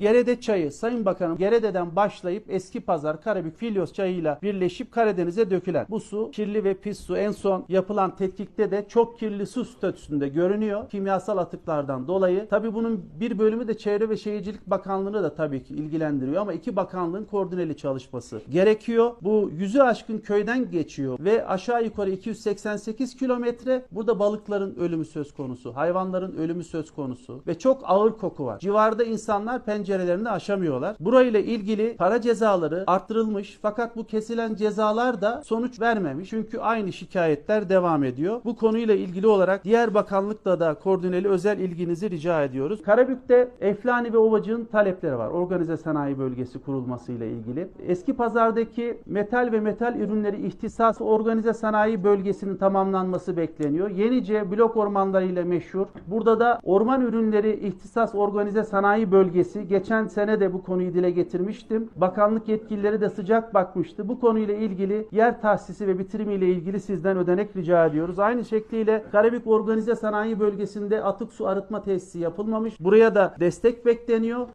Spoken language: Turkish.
Gerede çayı Sayın Bakanım Gerede'den başlayıp Eski Pazar, Karabük, Filyos çayıyla birleşip Karadeniz'e dökülen. Bu su kirli ve pis su. En son yapılan tetkikte de çok kirli su statüsünde görünüyor. Kimyasal atıklardan dolayı. Tabii bunun bir bölümü de Çevre ve Şehircilik Bakanlığı'nı da tabii ki ilgilendiriyor ama iki bakanlığın koordineli çalışması gerekiyor. Bu yüzü aşkın köyden geçiyor ve aşağı yukarı 288 kilometre burada balıkların ölümü söz konusu, hayvanların ölümü söz konusu ve çok ağır koku var. Civarda insanlar pencerelerini aşamıyorlar. Burayla ilgili para cezaları arttırılmış fakat bu kesilen cezalar da sonuç vermemiş. Çünkü aynı şikayetler devam ediyor. Bu konuyla ilgili olarak diğer bakanlıkla da koordineli özel ilginizi rica ediyoruz. Karabük'te Eflani ve Ovacık'ın talepleri var. Organize sanayi bölgesi kurulmasıyla ilgili. Eski pazardaki metal ve metal ürünleri ihtisası organize sanayi bölgesinin tamamlanması bekleniyor. Yenice blok ormanları ile meşhur. Burada da orman ürünleri ihtisas organize sanayi bölgesi. Geçen sene de bu konuyu dile getirmiştim. Bakanlık yetkilileri de sıcak bakmıştı. Bu konuyla ilgili yer tahsisi ve bitirimiyle ilgili sizden ödenek rica ediyoruz. Aynı şekliyle Karabük Organize Sanayi Bölgesi'nde atık su arıtma tesisi yapılmamış. Buraya da destek bekleniyor.